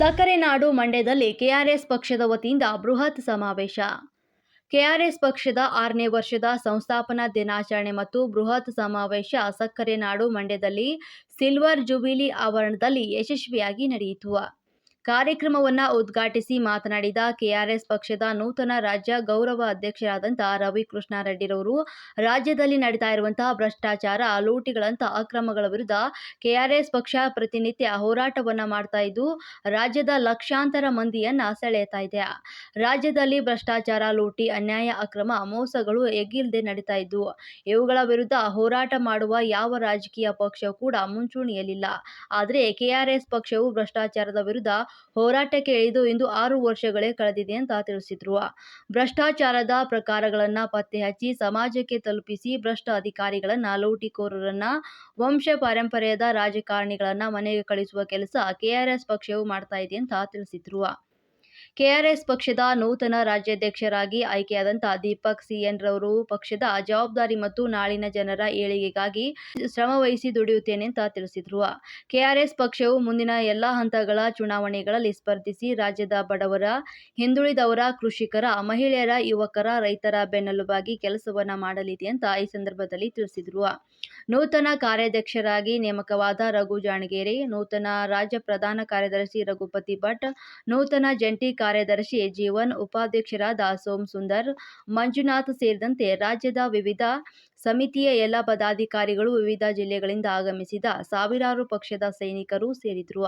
ಸಕ್ಕರೆ ನಾಡು ಮಂಡ್ಯದಲ್ಲಿ ಕೆಆರ್ಎಸ್ ಪಕ್ಷದ ವತಿಯಿಂದ ಬೃಹತ್ ಸಮಾವೇಶ. ಕೆಆರ್ಎಸ್ ಪಕ್ಷದ ಆರನೇ ವರ್ಷದ ಸಂಸ್ಥಾಪನಾ ದಿನಾಚರಣೆ ಮತ್ತು ಬೃಹತ್ ಸಮಾವೇಶ ಸಕ್ಕರೆ ನಾಡು ಮಂಡ್ಯದಲ್ಲಿ ಸಿಲ್ವರ್ ಜುಬಿಲಿ ಆವರಣದಲ್ಲಿ ಯಶಸ್ವಿಯಾಗಿ ನಡೆಯಿತು. ಕಾರ್ಯಕ್ರಮವನ್ನು ಉದ್ಘಾಟಿಸಿ ಮಾತನಾಡಿದ ಕೆಆರ್ಎಸ್ ಪಕ್ಷದ ನೂತನ ರಾಜ್ಯ ಗೌರವ ಅಧ್ಯಕ್ಷರಾದಂಥ ರವಿಕೃಷ್ಣ ರೆಡ್ಡಿರವರು ರಾಜ್ಯದಲ್ಲಿ ನಡೀತಾ ಇರುವಂತಹ ಭ್ರಷ್ಟಾಚಾರ ಲೂಟಿಗಳಂತಹ ಅಕ್ರಮಗಳ ವಿರುದ್ಧ ಕೆಆರ್ಎಸ್ ಪಕ್ಷ ಪ್ರತಿನಿತ್ಯ ಹೋರಾಟವನ್ನ ಮಾಡ್ತಾ ಇದ್ದು, ರಾಜ್ಯದ ಲಕ್ಷಾಂತರ ಮಂದಿಯನ್ನ ಸೆಳೆಯುತ್ತಾ ಇದೆ. ರಾಜ್ಯದಲ್ಲಿ ಭ್ರಷ್ಟಾಚಾರ, ಲೂಟಿ, ಅನ್ಯಾಯ, ಅಕ್ರಮ ಮೋಸಗಳು ಎಗ್ಗಿಲ್ಲದೆ ನಡೀತಾ ಇದ್ದು, ಇವುಗಳ ವಿರುದ್ಧ ಹೋರಾಟ ಮಾಡುವ ಯಾವ ರಾಜಕೀಯ ಪಕ್ಷ ಕೂಡ ಮುಂಚೂಣಿಯಲ್ಲಿಲ್ಲ. ಆದರೆ ಕೆಆರ್ಎಸ್ ಪಕ್ಷವು ಭ್ರಷ್ಟಾಚಾರದ ವಿರುದ್ಧ ಹೋರಾಟಕ್ಕೆ ಇಳಿದು ಇಂದು ಆರು ವರ್ಷಗಳೇ ಕಳೆದಿದೆ ಅಂತ ತಿಳಿಸಿದ್ರು. ಭ್ರಷ್ಟಾಚಾರದ ಪ್ರಕಾರಗಳನ್ನು ಪತ್ತೆ ಹಚ್ಚಿ ಸಮಾಜಕ್ಕೆ ತಲುಪಿಸಿ ಭ್ರಷ್ಟ ಅಧಿಕಾರಿಗಳನ್ನ ಲೂಟಿಕೋರರನ್ನ ವಂಶ ಪಾರಂಪರ್ಯದ ರಾಜಕಾರಣಿಗಳನ್ನ ಮನೆಗೆ ಕಳಿಸುವ ಕೆಲಸ ಕೆಆರ್ಎಸ್ ಪಕ್ಷವು ಮಾಡ್ತಾ ಇದೆ ಅಂತ ತಿಳಿಸಿದ್ರು. ಕೆಆರ್ಎಸ್ ಪಕ್ಷದ ನೂತನ ರಾಜ್ಯಾಧ್ಯಕ್ಷರಾಗಿ ಆಯ್ಕೆಯಾದಂತಹ ದೀಪಕ್ ಸಿಎನ್ ರವರು ಪಕ್ಷದ ಜವಾಬ್ದಾರಿ ಮತ್ತು ನಾಳಿನ ಜನರ ಏಳಿಗೆಗಾಗಿ ಶ್ರಮವಹಿಸಿ ದುಡಿಯುತ್ತೇನೆ ಅಂತ ತಿಳಿಸಿದ್ರು. ಕೆಆರ್ಎಸ್ ಪಕ್ಷವು ಮುಂದಿನ ಎಲ್ಲ ಹಂತಗಳ ಚುನಾವಣೆಗಳಲ್ಲಿ ಸ್ಪರ್ಧಿಸಿ ರಾಜ್ಯದ ಬಡವರ, ಹಿಂದುಳಿದವರ, ಕೃಷಿಕರ, ಮಹಿಳೆಯರ, ಯುವಕರ, ರೈತರ ಬೆನ್ನೆಲುಬಾಗಿ ಕೆಲಸವನ್ನ ಮಾಡಲಿದೆ ಅಂತ ಈ ಸಂದರ್ಭದಲ್ಲಿ ತಿಳಿಸಿದ್ರು. ನೂತನ ಕಾರ್ಯಾಧ್ಯಕ್ಷರಾಗಿ ನೇಮಕವಾದ ರಘು ಜಾಣಗೇರಿ, ನೂತನ ರಾಜ್ಯ ಪ್ರಧಾನ ಕಾರ್ಯದರ್ಶಿ ರಘುಪತಿ ಭಟ್, ನೂತನ ಜಂಟಿ ಕಾರ್ಯದರ್ಶಿ ಜೀವನ್ ಉಪಾಧ್ಯಕ್ಷರಾದ ಸೋಮ್ ಸುಂದರ್, ಮಂಜುನಾಥ್ ಸೇರಿದಂತೆ ರಾಜ್ಯದ ವಿವಿಧ ಸಮಿತಿಯ ಎಲ್ಲ ಪದಾಧಿಕಾರಿಗಳು ವಿವಿಧ ಜಿಲ್ಲೆಗಳಿಂದ ಆಗಮಿಸಿದ ಸಾವಿರಾರು ಪಕ್ಷದ ಸೈನಿಕರು ಸೇರಿದ್ರು